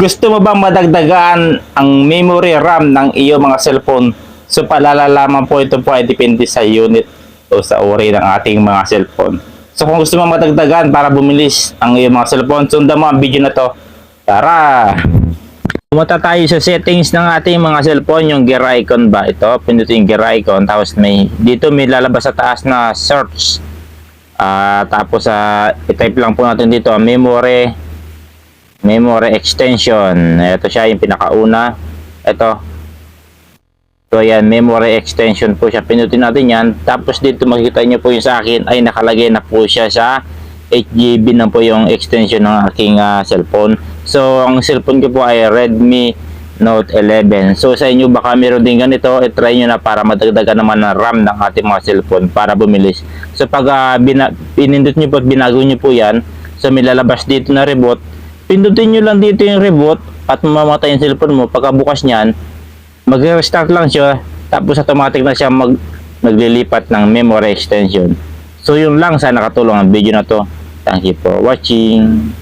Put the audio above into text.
Gusto mo bang madagdagan ang memory RAM ng iyong mga cellphone? So palalalaman po ito po ay depende sa unit o sa uri ng ating mga cellphone. So kung gusto mo madagdagan para bumilis ang iyong mga cellphone, sundan mo ang video na to. Tara! Pumunta tayo sa settings ng ating mga cellphone, yung gear icon ba? Ito, pindutin yung gear icon. Tapos may, dito may lalabas sa taas na search. Ah, tapos sa i-type lang po natin dito memory memory extension. Ito siya yung pinakauna. Ito. So yan, memory extension po siya. Pinutin natin yan. Tapos dito makikita nyo po yung sa akin ay nakalagay na po siya sa 8GB na po yung extension ng aking ah, cellphone. So ang cellphone ko po ay Redmi Note 11. So sa inyo baka meron din ganito, i-try nyo na para madagdagan naman ng RAM ng ating mga cellphone para bumilis. So pag bina- pinindot nyo po at binago nyo po yan, so may lalabas dito na reboot, pindutin nyo lang dito yung reboot at mamamatay yung cellphone mo. Pagkabukas nyan, mag-restart lang siya tapos automatic na siya mag naglilipat ng memory extension. So yun lang sana nakatulong ang video na to. Thank you for watching.